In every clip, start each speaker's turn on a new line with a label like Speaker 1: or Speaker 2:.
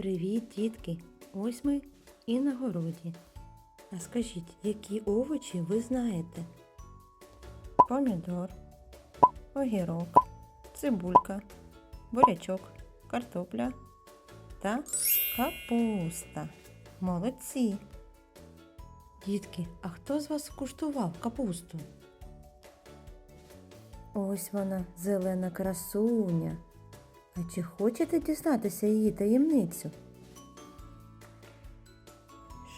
Speaker 1: Привіт, дітки! Ось ми і на городі. А скажіть, які овочі ви знаєте? Помідор, огірок, цибулька, бурячок, картопля та капуста. Молодці! Дітки, а хто з вас скуштував капусту? Ось вона, зелена красуня. А чи хочете дізнатися її таємницю?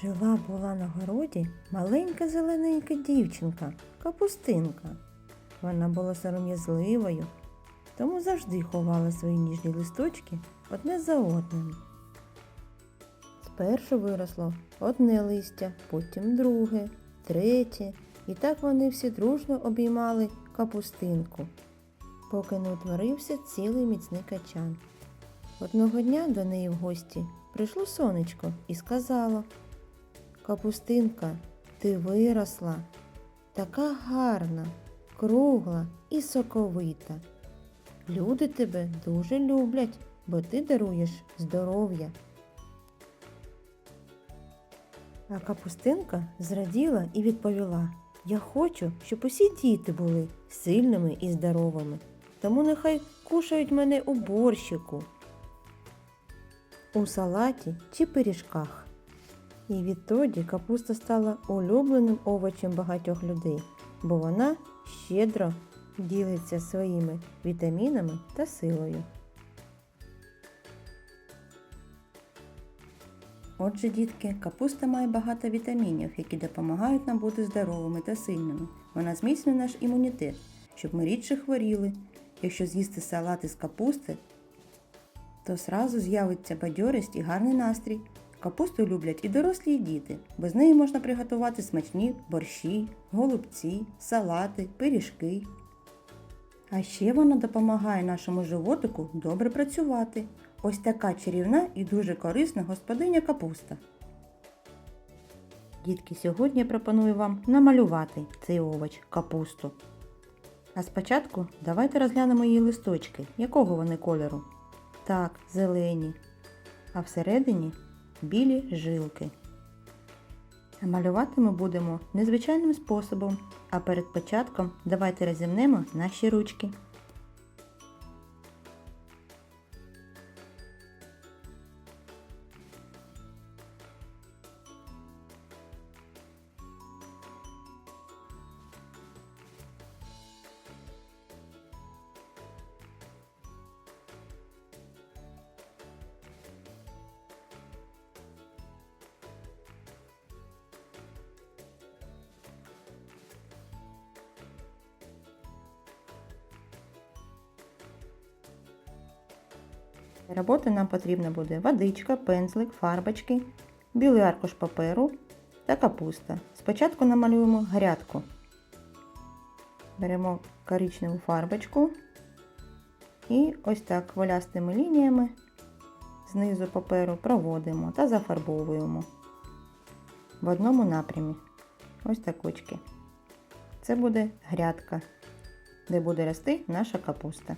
Speaker 1: Жила була на городі маленька зелененька дівчинка, капустинка. Вона була сором'язливою, тому завжди ховала свої ніжні листочки одне за одним. Спершу виросло одне листя, потім друге, третє, і так вони всі дружно обіймали капустинку поки не утворився цілий міцний качан. Одного дня до неї в гості прийшло сонечко і сказало Капустинка, ти виросла, така гарна, кругла і соковита. Люди тебе дуже люблять, бо ти даруєш здоров'я. А капустинка зраділа і відповіла Я хочу, щоб усі діти були сильними і здоровими тому нехай кушають мене у борщику, у салаті чи пиріжках. І відтоді капуста стала улюбленим овочем багатьох людей, бо вона щедро ділиться своїми вітамінами та силою. Отже, дітки, капуста має багато вітамінів, які допомагають нам бути здоровими та сильними. Вона зміцнює наш імунітет, щоб ми рідше хворіли Якщо з'їсти салат із капусти, то зразу з'явиться бадьорість і гарний настрій. Капусту люблять і дорослі, і діти. Без неї можна приготувати смачні борщі, голубці, салати, пиріжки. А ще вона допомагає нашому животику добре працювати. Ось така чарівна і дуже корисна господиня капуста. Дітки, сьогодні я пропоную вам намалювати цей овоч капусту. А спочатку давайте розглянемо її листочки. Якого вони кольору? Так, зелені. А всередині білі жилки. Малювати ми будемо незвичайним способом. А перед початком давайте розімнемо наші ручки. Для роботи нам потрібна буде водичка, пензлик, фарбочки, білий аркуш паперу та капуста. Спочатку намалюємо грядку. Беремо коричневу фарбочку і ось так хвилястими лініями знизу паперу проводимо та зафарбовуємо в одному напрямі. Ось так очки. Це буде грядка, де буде рости наша капуста.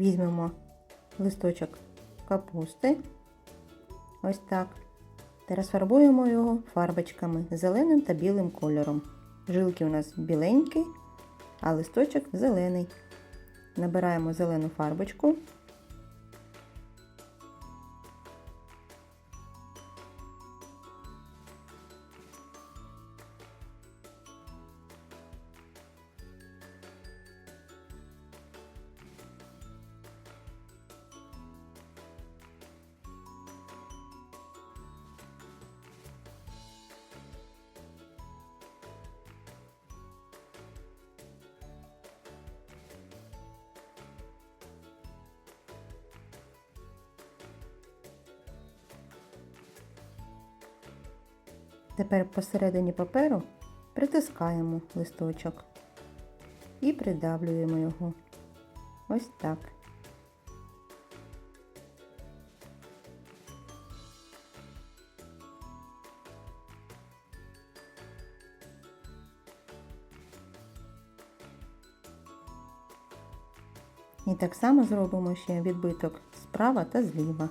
Speaker 1: Візьмемо листочок капусти, ось так, та розфарбуємо його фарбочками зеленим та білим кольором. Жилки у нас біленькі, а листочок зелений. Набираємо зелену фарбочку Тепер посередині паперу притискаємо листочок і придавлюємо його. Ось так. І так само зробимо ще відбиток справа та зліва.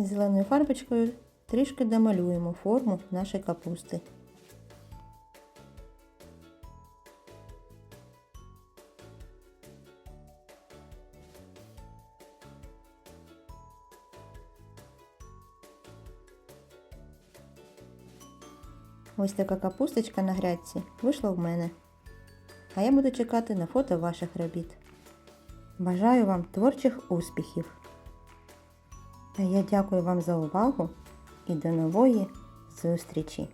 Speaker 1: І зеленою фарбочкою трішки домалюємо форму нашої капусти. Ось така капусточка на грядці вийшла в мене. А я буду чекати на фото ваших робіт. Бажаю вам творчих успіхів! А я дякую вам за увагу і до нової зустрічі!